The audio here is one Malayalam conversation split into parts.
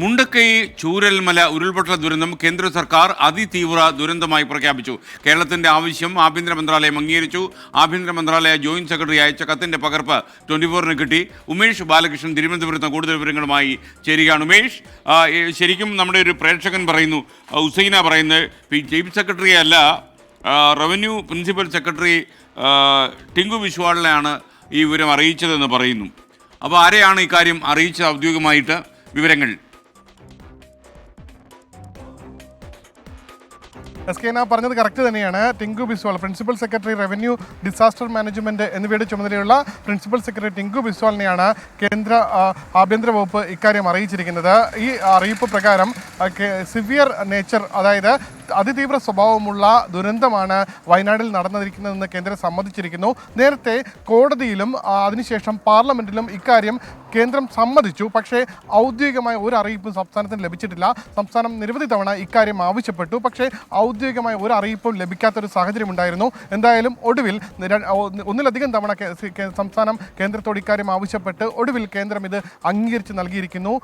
മുണ്ടക്കൈ ചൂരൽമല ഉരുൾപൊട്ടൽ ദുരന്തം കേന്ദ്ര സർക്കാർ അതിതീവ്ര ദുരന്തമായി പ്രഖ്യാപിച്ചു. കേരളത്തിന്റെ ആവശ്യം ആഭ്യന്തര മന്ത്രാലയം അംഗീകരിച്ചു. ആഭ്യന്തര മന്ത്രാലയ ജോയിന്റ് സെക്രട്ടറി അയച്ച കത്തിന്റെ പകർപ്പ് ട്വന്റി ഫോറിന് കിട്ടി. ഉമേഷ് ബാലകൃഷ്ണൻ തിരുവനന്തപുരത്ത് കൂടുതൽ വിവരങ്ങളുമായി ചേരുകയാണ്. ഉമേഷ് ശരിക്കും നമ്മുടെ ഒരു പ്രേക്ഷകൻ പറയുന്നു ഉസൈന പറയുന്നത് ചീഫ് സെക്രട്ടറി അല്ല റവന്യൂ പ്രിൻസിപ്പൽ സെക്രട്ടറി ടിങ്കു വിശ്വാളിനെയാണ് ഈ വിവരം അറിയിച്ചതെന്ന് പറയുന്നു. അപ്പോൾ ആരെയാണ് ഇക്കാര്യം അറിയിച്ചത് ഔദ്യോഗികമായിട്ട്? വിവരങ്ങൾ. എസ് കെ പറഞ്ഞത് കറക്റ്റ് തന്നെയാണ്. Tinku Biswal principal secretary revenue disaster management എന്നിവയുടെ ചുമതലയുള്ള പ്രിൻസിപ്പൽ സെക്രട്ടറി ടിങ്കു ബിസ്വാളിനെയാണ് കേന്ദ്ര ആഭ്യന്തര വകുപ്പ് ഇക്കാര്യം അറിയിച്ചിരിക്കുന്നത്. ഈ അറിയിപ്പ് പ്രകാരം സിവിയർ നേച്ചർ അതായത് അതിതീവ്ര സ്വഭാവമുള്ള ദുരന്തമാണ് വയനാട്ടിൽ നടന്നിരിക്കുന്നതെന്ന് കേന്ദ്രം സമ്മതിച്ചിരിക്കുന്നു. നേരത്തെ കോടതിയിലും അതിനുശേഷം പാർലമെന്റിലും ഇക്കാര്യം കേന്ദ്രം സമ്മതിച്ചു. പക്ഷേ ഔദ്യോഗികമായ ഒരു അറിയിപ്പും സംസ്ഥാനത്തിന് ലഭിച്ചിട്ടില്ല. സംസ്ഥാനം നിരവധി തവണ ഇക്കാര്യം ആവശ്യപ്പെട്ടു. പക്ഷേ ഔദ്യോഗികമായ ഒരു അറിയിപ്പും ലഭിക്കാത്തൊരു സാഹചര്യം ഉണ്ടായിരുന്നു എന്തായാലും ഒടുവിൽ ഒന്നിലധികം തവണ സംസ്ഥാനം കേന്ദ്രത്തോട് ഇക്കാര്യം ആവശ്യപ്പെട്ട് ഒടുവിൽ കേന്ദ്രം ഇത് അംഗീകരിച്ച് നൽകിയിരിക്കുന്നു.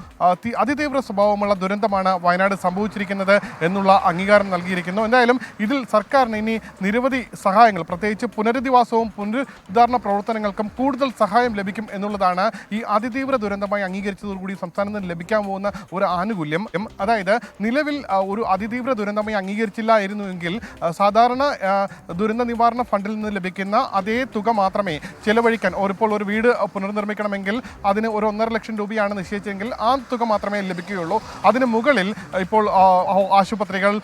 അതിതീവ്ര സ്വഭാവമുള്ള ദുരന്തമാണ് വയനാട് സംഭവിച്ചിരിക്കുന്നത് എന്നുള്ള അംഗീകാരം നൽകിയിരിക്കുന്നു. എന്തായാലും ഇതിൽ സർക്കാരിന് ഇനി നിരവധി സഹായങ്ങൾ പ്രത്യേകിച്ച് പുനരധിവാസവും പുനരുദ്ധാരണ പ്രവർത്തനങ്ങൾക്കും കൂടുതൽ സഹായം ലഭിക്കും എന്നുള്ളതാണ് ഈ അതിതീവ്ര ദുരന്തമായി അംഗീകരിച്ചതോടുകൂടി സംസ്ഥാനത്തിന് ലഭിക്കാൻ പോകുന്ന ഒരു ആനുകൂല്യം. അതായത് നിലവിൽ ഒരു അതിതീവ്ര ദുരന്തമായി അംഗീകരിച്ചില്ലായിരുന്നുവെങ്കിൽ സാധാരണ ദുരന്ത നിവാരണ ഫണ്ടിൽ നിന്ന് ലഭിക്കുന്ന അതേ തുക മാത്രമേ ചെലവഴിക്കാൻ ഇപ്പോൾ ഒരു വീട് പുനർനിർമ്മിക്കണമെങ്കിൽ അതിന് ഒരു ഒന്നര ലക്ഷം രൂപയാണ് നിശ്ചയിച്ചെങ്കിൽ ആ തുക മാത്രമേ ലഭിക്കുകയുള്ളൂ. അതിന് മുകളിൽ ഇപ്പോൾ ആശുപത്രികൾ ആശുപത്രികൾ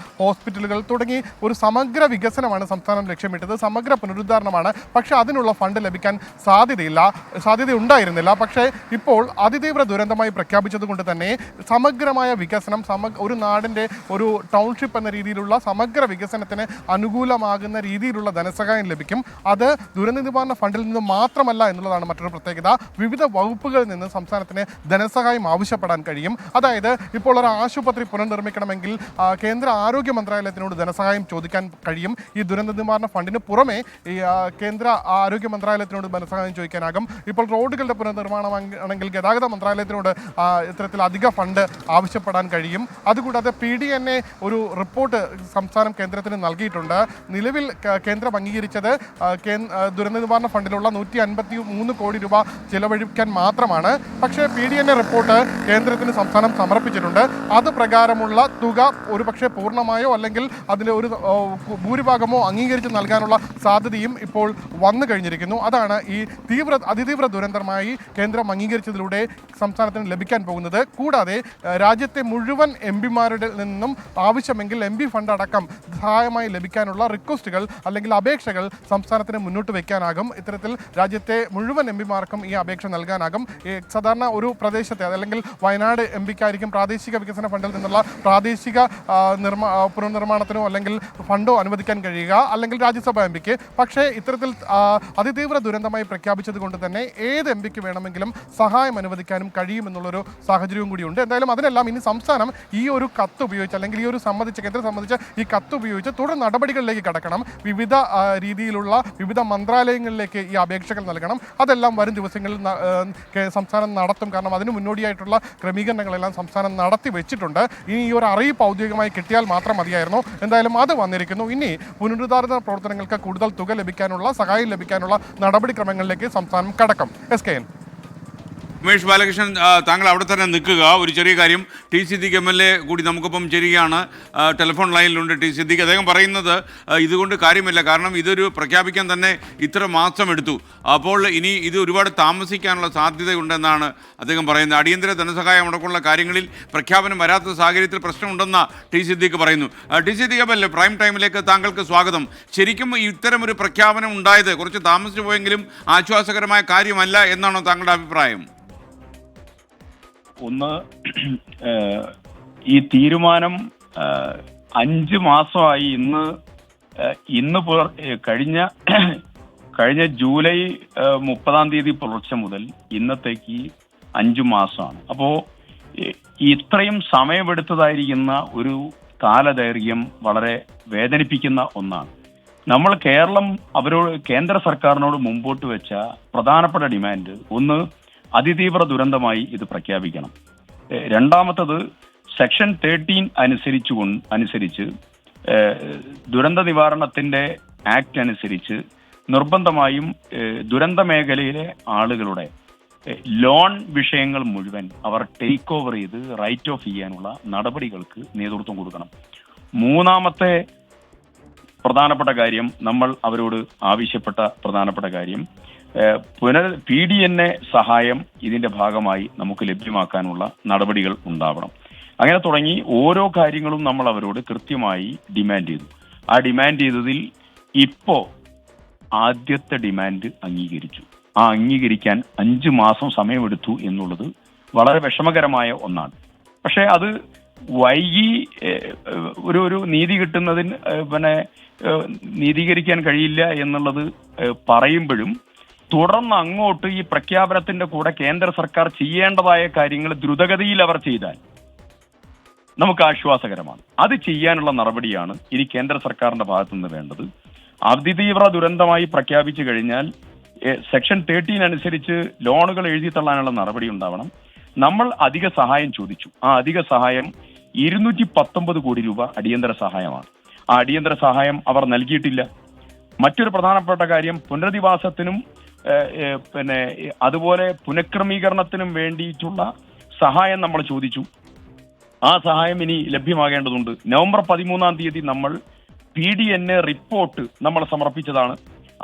ഹോസ്പിറ്റലുകൾ തുടങ്ങി ഒരു സമഗ്ര വികസനമാണ് സംസ്ഥാനം ലക്ഷ്യമിട്ടത്. സമഗ്ര പുനരുദ്ധാരണമാണ്. പക്ഷേ അതിനുള്ള ഫണ്ട് ലഭിക്കാൻ സാധ്യതയില്ല സാധ്യത ഉണ്ടായിരുന്നില്ല പക്ഷേ ഇപ്പോൾ അതിതീവ്ര ദുരന്തമായി പ്രഖ്യാപിച്ചതുകൊണ്ട് തന്നെ സമഗ്രമായ വികസനം ഒരു നാടിന്റെ ഒരു ടൗൺഷിപ്പ് എന്ന രീതിയിലുള്ള സമഗ്ര വികസനത്തിന് അനുകൂലമാകുന്ന രീതിയിലുള്ള ധനസഹായം ലഭിക്കും. അത് ദുരന്ത നിവാരണ ഫണ്ടിൽ നിന്ന് മാത്രമല്ല എന്നുള്ളതാണ് മറ്റൊരു പ്രത്യേകത. വിവിധ വകുപ്പുകളിൽ നിന്ന് സംസ്ഥാനത്തിന് ധനസഹായം ആവശ്യപ്പെടാൻ കഴിയും. അതായത് ഇപ്പോൾ ഒരു ആശുപത്രി പുനർനിർമ്മിക്കണമെങ്കിൽ കേന്ദ്ര ആരോഗ്യ മന്ത്രാലയത്തിനോട് ധനസഹായം ചോദിക്കാൻ കഴിയും. ഈ ദുരന്ത നിവാരണ ഫണ്ടിന് പുറമെ ഈ കേന്ദ്ര ആരോഗ്യ മന്ത്രാലയത്തിനോട് ധനസഹായം ചോദിക്കാനാകും. ഇപ്പോൾ റോഡുകളുടെ പുനർനിർമ്മാണം ആണെങ്കിൽ ഗതാഗത മന്ത്രാലയത്തിനോട് ഇത്തരത്തിൽ അധിക ഫണ്ട് ആവശ്യപ്പെടാൻ കഴിയും. അതുകൂടാതെ പി ഡി എൻ എ ഒരു റിപ്പോർട്ട് സംസ്ഥാനം കേന്ദ്രത്തിന് നൽകിയിട്ടുണ്ട്. നിലവിൽ കേന്ദ്രം അംഗീകരിച്ചത് ദുരന്ത നിവാരണ ഫണ്ടിലുള്ള നൂറ്റി അൻപത്തി മൂന്ന് കോടി രൂപ ചിലവഴിക്കാൻ മാത്രമാണ്. പക്ഷേ P D N A report കേന്ദ്രത്തിന് സംസ്ഥാനം സമർപ്പിച്ചിട്ടുണ്ട്. അത് പ്രകാരമുള്ള തുക ഒരുപക്ഷെ പൂർണമായോ അല്ലെങ്കിൽ അതിന്റെ ഒരു ഭൂരിഭാഗമോ അംഗീകരിച്ച് നൽകാനുള്ള സാധ്യതയും ഇപ്പോൾ വന്നു കഴിഞ്ഞിരിക്കുന്നു. അതാണ് ഈ തീവ്ര അതിതീവ്ര ദുരന്തമായി കേന്ദ്രം അംഗീകരിച്ചതിലൂടെ സംസ്ഥാനത്തിന് ലഭിക്കാൻ പോകുന്നത്. കൂടാതെ രാജ്യത്തെ മുഴുവൻ എം പിമാരുടെ നിന്നും ആവശ്യമെങ്കിൽ എം പി ഫണ്ട് അടക്കം സഹായമായി ലഭിക്കാനുള്ള റിക്വസ്റ്റുകൾ അല്ലെങ്കിൽ അപേക്ഷകൾ സംസ്ഥാനത്തിന് മുന്നോട്ട് വയ്ക്കാനാകും. ഇത്തരത്തിൽ രാജ്യത്തെ മുഴുവൻ എം പിമാർക്കും ഈ അപേക്ഷ നൽകാനാകും. സാധാരണ ഒരു പ്രദേശത്തെ അല്ലെങ്കിൽ വയനാട് എം പിക്കായിരിക്കും പ്രാദേശിക വികസന ഫണ്ടിൽ നിന്നുള്ള പ്രാദേശിക നിർമ്മാ പുനർനിർമ്മാണത്തിനോ അല്ലെങ്കിൽ ഫണ്ടോ അനുവദിക്കാൻ കഴിയുക അല്ലെങ്കിൽ രാജ്യസഭ എം പിക്ക്. പക്ഷേ ഇത്തരത്തിൽ അതിതീവ്ര ദുരന്തമായി പ്രഖ്യാപിച്ചത് കൊണ്ട് തന്നെ ഏത് എം പിക്ക് വേണമെങ്കിലും സഹായം അനുവദിക്കാനും കഴിയുമെന്നുള്ളൊരു സാഹചര്യവും കൂടിയുണ്ട്. എന്തായാലും അതിനെല്ലാം ഇനി സംസ്ഥാനം ഈ ഒരു കത്ത് ഉപയോഗിച്ച് അല്ലെങ്കിൽ ഈ ഒരു സംബന്ധിച്ച കേന്ദ്രം സംബന്ധിച്ച് ഈ കത്ത് ഉപയോഗിച്ച് തുടർ നടപടികളിലേക്ക് കടക്കണം. വിവിധ രീതിയിലുള്ള വിവിധ മന്ത്രാലയങ്ങളിലേക്ക് ഈ അപേക്ഷകൾ നൽകണം. അതെല്ലാം വരും ദിവസങ്ങളിൽ സംസ്ഥാനം നടത്തും. കാരണം അതിന് മുന്നോടിയായിട്ടുള്ള ക്രമീകരണങ്ങളെല്ലാം സംസ്ഥാനം നടത്തി വെച്ചിട്ടുണ്ട്. ഇനി ഈ ഒരു അറിയിപ്പ് ഔദ്യോഗികമായി കിട്ടിയാൽ മാത്രം മതിയായിരുന്നു എന്തായാലും അത് വന്നിരിക്കുന്നു. ഇനി പുനരുദ്ധാരണ പ്രവർത്തനങ്ങൾക്ക് കൂടുതൽ തുക ലഭിക്കാനുള്ള സഹായം ലഭിക്കാനുള്ള നടപടിക്രമങ്ങളിലേക്ക് സംസ്ഥാനം കടക്കും. S K N. Umesh Balakrishnan താങ്കൾ അവിടെ തന്നെ നിൽക്കുക. ഒരു ചെറിയ കാര്യം T. Siddique M. L. A. കൂടി നമുക്കിപ്പം ചേരുകയാണ്. ആ, ടെലിഫോൺ ലൈനിലുണ്ട് ടി. സിദ്ദിഖ്. അദ്ദേഹം പറയുന്നത് ഇതുകൊണ്ട് കാര്യമില്ല. കാരണം ഇതൊരു പ്രഖ്യാപിക്കാൻ തന്നെ ഇത്ര മാസം എടുത്തു. അപ്പോൾ ഇനി ഇത് ഒരുപാട് താമസിക്കാനുള്ള സാധ്യതയുണ്ടെന്നാണ് അദ്ദേഹം പറയുന്നത്. അടിയന്തര ധനസഹായം അടക്കമുള്ള കാര്യങ്ങളിൽ പ്രഖ്യാപനം വരാത്ത സാഹചര്യത്തിൽ പ്രശ്നമുണ്ടെന്ന ടി. സിദ്ദിഖ് പറയുന്നു. T. Siddique M. L. A. Prime ടൈമിലേക്ക് താങ്കൾക്ക് സ്വാഗതം. ശരിക്കും ഇത്തരം ഒരു പ്രഖ്യാപനം ഉണ്ടായത് കുറച്ച് താമസിച്ചു പോയെങ്കിലും ആശ്വാസകരമായ കാര്യമല്ല എന്നാണോ താങ്കളുടെ അഭിപ്രായം? ഒന്ന് ഈ തീരുമാനം അഞ്ച് മാസമായി ഇന്ന് ഇന്ന് പുലർ കഴിഞ്ഞ കഴിഞ്ഞ ജൂലൈ മുപ്പതാം തീയതി പുലർച്ചെ മുതൽ ഇന്നത്തേക്ക് അഞ്ചു മാസമാണ്. അപ്പോൾ ഇത്രയും സമയമെടുത്തതായിരിക്കുന്ന ഒരു കാലദൈർഘ്യം വളരെ വേദനിപ്പിക്കുന്ന ഒന്നാണ്. നമ്മൾ കേരളം അവരോട് കേന്ദ്ര സർക്കാരിനോട് മുമ്പോട്ട് വെച്ച പ്രധാനപ്പെട്ട ഡിമാൻഡ് ഒന്ന് അതിതീവ്ര ദുരന്തമായി ഇത് പ്രഖ്യാപിക്കണം. രണ്ടാമത്തത് സെക്ഷൻ തേർട്ടീൻ അനുസരിച്ചു അനുസരിച്ച് ദുരന്ത നിവാരണത്തിന്റെ ആക്ട് അനുസരിച്ച് നിർബന്ധമായും ദുരന്ത മേഖലയിലെ ആളുകളുടെ ലോൺ വിഷയങ്ങൾ മുഴുവൻ അവർ ടേക്ക് ഓവർ ചെയ്ത് റൈറ്റ് ഓഫ് ചെയ്യാനുള്ള നടപടികൾക്ക് നേതൃത്വം കൊടുക്കണം. മൂന്നാമത്തെ പ്രധാനപ്പെട്ട കാര്യം നമ്മൾ അവരോട് ആവശ്യപ്പെട്ട പ്രധാനപ്പെട്ട കാര്യം പുനർ പി ഡി എൻ എ സഹായം ഇതിന്റെ ഭാഗമായി നമുക്ക് ലഭ്യമാക്കാനുള്ള നടപടികൾ ഉണ്ടാവണം. അങ്ങനെ തുടങ്ങി ഓരോ കാര്യങ്ങളും നമ്മൾ അവരോട് കൃത്യമായി ഡിമാൻഡ് ചെയ്തു. ആ ഡിമാൻഡ് ചെയ്തതിൽ ഇപ്പോ ആദ്യത്തെ ഡിമാൻഡ് അംഗീകരിച്ചു. ആ അംഗീകരിക്കാൻ അഞ്ച് മാസം സമയമെടുത്തു എന്നുള്ളത് വളരെ വിഷമകരമായ ഒന്നാണ്. പക്ഷേ അത് വൈകി ഒരു ഒരു നീതി കിട്ടുന്നതിന് പിന്നെ നീതീകരിക്കാൻ കഴിയില്ല എന്നുള്ളത് പറയുമ്പോഴും തുടർന്ന് അങ്ങോട്ട് ഈ പ്രഖ്യാപനത്തിന്റെ കൂടെ കേന്ദ്ര സർക്കാർ ചെയ്യേണ്ടതായ കാര്യങ്ങൾ ദ്രുതഗതിയിൽ അവർ ചെയ്താൽ നമുക്ക് ആശ്വാസകരമാണ്. അത് ചെയ്യാനുള്ള നടപടിയാണ് ഇനി കേന്ദ്ര സർക്കാരിന്റെ ഭാഗത്തു നിന്ന് വേണ്ടത് അതിതീവ്ര ദുരന്തമായി പ്രഖ്യാപിച്ചു കഴിഞ്ഞാൽ സെക്ഷൻ തേർട്ടീൻ അനുസരിച്ച് ലോണുകൾ എഴുതി തള്ളാനുള്ള നടപടി ഉണ്ടാവണം. നമ്മൾ അധിക സഹായം ചോദിച്ചു. ആ അധിക സഹായം ഇരുന്നൂറ്റി പത്തൊമ്പത് കോടി രൂപ അടിയന്തര സഹായമാണ്. ആ അടിയന്തര സഹായം അവർ നൽകിയിട്ടില്ല. മറ്റൊരു പ്രധാനപ്പെട്ട കാര്യം പുനരധിവാസത്തിനും പിന്നെ അതുപോലെ പുനഃക്രമീകരണത്തിനും വേണ്ടിയിട്ടുള്ള സഹായം നമ്മൾ ചോദിച്ചു. ആ സഹായം ഇനി ലഭ്യമാകേണ്ടതുണ്ട്. നവംബർ പതിമൂന്നാം തീയതി നമ്മൾ P D N A report നമ്മൾ സമർപ്പിച്ചതാണ്.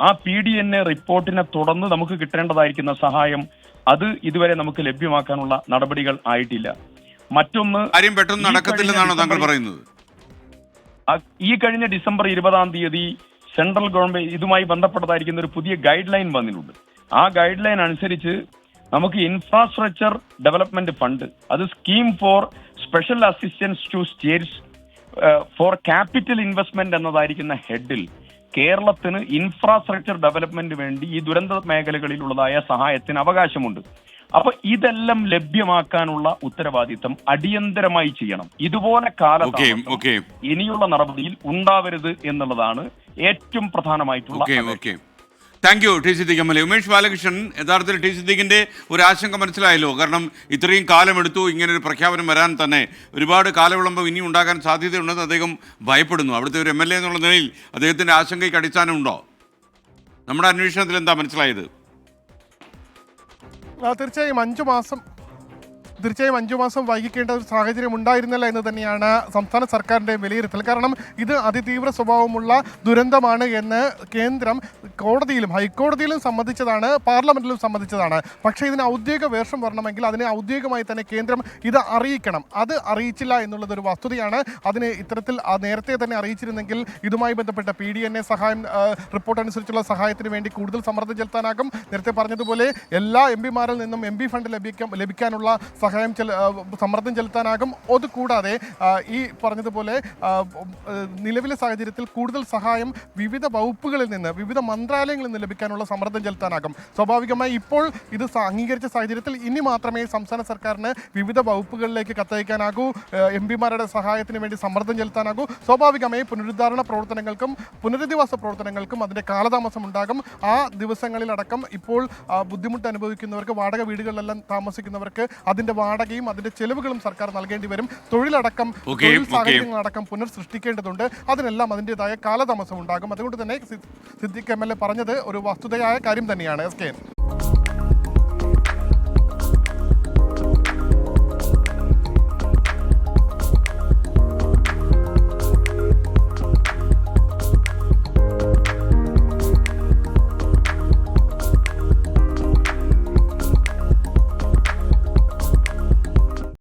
ആ പി ഡി എൻ എ റിപ്പോർട്ടിനെ തുടർന്ന് നമുക്ക് കിട്ടേണ്ടതായിരിക്കുന്ന സഹായം അത് ഇതുവരെ നമുക്ക് ലഭ്യമാക്കാനുള്ള നടപടികൾ ആയിട്ടില്ല. മറ്റൊന്ന് കാര്യം പെട്ടെന്ന് നടക്കത്തില്ലെന്നാണോ താങ്കൾ പറയുന്നത്? ഈ കഴിഞ്ഞ ഡിസംബർ ഇരുപതാം തീയതി സെൻട്രൽ ഗവൺമെന്റ് ഇതുമായി ബന്ധപ്പെട്ടതായിരിക്കുന്ന ഒരു പുതിയ ഗൈഡ് ലൈൻ വന്നിട്ടുണ്ട്. ആ ഗൈഡ് ലൈൻ അനുസരിച്ച് നമുക്ക് ഇൻഫ്രാസ്ട്രക്ചർ ഡെവലപ്മെന്റ് ഫണ്ട് അത് scheme for special assistance to states for capital investment എന്നതായിരിക്കുന്ന ഹെഡിൽ കേരളത്തിന് ഇൻഫ്രാസ്ട്രക്ചർ ഡെവലപ്മെന്റ് വേണ്ടി ഈ ദുരന്ത മേഖലകളിലുള്ളതായ സഹായത്തിന് അവകാശമുണ്ട്. അപ്പൊ ഇതെല്ലാം ലഭ്യമാക്കാനുള്ള ഉത്തരവാദിത്തം അടിയന്തരമായി ചെയ്യണം. ഇതുപോലെ ഓക്കെ ഇനിയുള്ള നടപടിയിൽ ഉണ്ടാവരുത് എന്നുള്ളതാണ് ഏറ്റവും പ്രധാനമായിട്ടുള്ള thank you T Siddique M L A Umesh Balakrishnan യഥാർത്ഥത്തിൽ ടി സിദ്ദീഖിന്റെ ഒരു ആശങ്ക മനസ്സിലായല്ലോ. കാരണം ഇത്രയും കാലമെടുത്തു ഇങ്ങനെ ഒരു പ്രഖ്യാപനം വരാൻ തന്നെ ഒരുപാട് കാലവിളംബം ഇനി ഉണ്ടാകാൻ സാധ്യതയുണ്ടെന്ന് അദ്ദേഹം ഭയപ്പെടുന്നു. അവിടുത്തെ ഒരു എം എൽ എ എന്നുള്ള നിലയിൽ അദ്ദേഹത്തിന്റെ ആശങ്കയ്ക്ക് അടിസ്ഥാനമുണ്ടോ? നമ്മുടെ അന്വേഷണത്തിൽ എന്താ മനസ്സിലായത്? തീർച്ചയായും അഞ്ചു മാസം തീർച്ചയായും അഞ്ചു മാസം വൈകിക്കേണ്ട ഒരു സാഹചര്യം ഉണ്ടായിരുന്നില്ല എന്ന് തന്നെയാണ് സംസ്ഥാന സർക്കാരിന്റെ വിലയിരുത്തൽ. കാരണം ഇത് അതിതീവ്ര സ്വഭാവമുള്ള ദുരന്തമാണ് എന്ന് കേന്ദ്രം കോടതിയിലും ഹൈക്കോടതിയിലും സമ്മതിച്ചതാണ് പാർലമെന്റിലും സമ്മതിച്ചതാണ്. പക്ഷേ ഇതിന് ഔദ്യോഗിക വേഷം വരണമെങ്കിൽ അതിനെ ഔദ്യോഗികമായി തന്നെ കേന്ദ്രം ഇത് അറിയിക്കണം. അത് അറിയിച്ചില്ല എന്നുള്ളതൊരു വസ്തുതയാണ്. അതിന് ഇത്തരത്തിൽ നേരത്തെ തന്നെ അറിയിച്ചിരുന്നെങ്കിൽ ഇതുമായി ബന്ധപ്പെട്ട പി ഡി എൻ എ സഹായം റിപ്പോർട്ട് അനുസരിച്ചുള്ള സഹായത്തിന് വേണ്ടി കൂടുതൽ സമ്മർദ്ദം ചെലുത്താനാകും. നേരത്തെ പറഞ്ഞതുപോലെ എല്ലാ എം പിമാരിൽ നിന്നും എം പി ഫണ്ട് ലഭിക്കാൻ ലഭിക്കാനുള്ള സഹായം ചെല സമ്മർദ്ദം ചെലുത്താനാകും. അതുകൂടാതെ ഈ പറഞ്ഞതുപോലെ നിലവിലെ സാഹചര്യത്തിൽ കൂടുതൽ സഹായം വിവിധ വകുപ്പുകളിൽ നിന്ന് വിവിധ മന്ത്രാലയങ്ങളിൽ നിന്ന് ലഭിക്കാനുള്ള സമ്മർദ്ദം ചെലുത്താനാകും. സ്വാഭാവികമായി ഇപ്പോൾ ഇത് അംഗീകരിച്ച സാഹചര്യത്തിൽ ഇനി മാത്രമേ സംസ്ഥാന സർക്കാരിന് വിവിധ വകുപ്പുകളിലേക്ക് കത്തയക്കാനാകൂ എം പിമാരുടെ സഹായത്തിന് വേണ്ടി സമ്മർദ്ദം ചെലുത്താനാകൂ. സ്വാഭാവികമായി പുനരുദ്ധാരണ പ്രവർത്തനങ്ങൾക്കും പുനരധിവാസ പ്രവർത്തനങ്ങൾക്കും അതിന്റെ കാലതാമസം ഉണ്ടാകും. ആ ദിവസങ്ങളിലടക്കം ഇപ്പോൾ ബുദ്ധിമുട്ട് അനുഭവിക്കുന്നവർക്ക് വാടക വീടുകളിലെല്ലാം താമസിക്കുന്നവർക്ക് അതിന്റെ വാടകയും അതിന്റെ ചെലവുകളും സർക്കാർ നൽകേണ്ടി വരും. തൊഴിലടക്കം തൊഴിൽ. സാഹചര്യങ്ങളടക്കം പുനർസൃഷ്ടിക്കേണ്ടതുണ്ട്. അതിനെല്ലാം അതിന്റെതായ കാലതാമസം ഉണ്ടാകും അതുകൊണ്ട് തന്നെ സിദ്ദിഖ് എം എൽ എ പറഞ്ഞത് ഒരു വസ്തുതയായ കാര്യം തന്നെയാണ്. S K.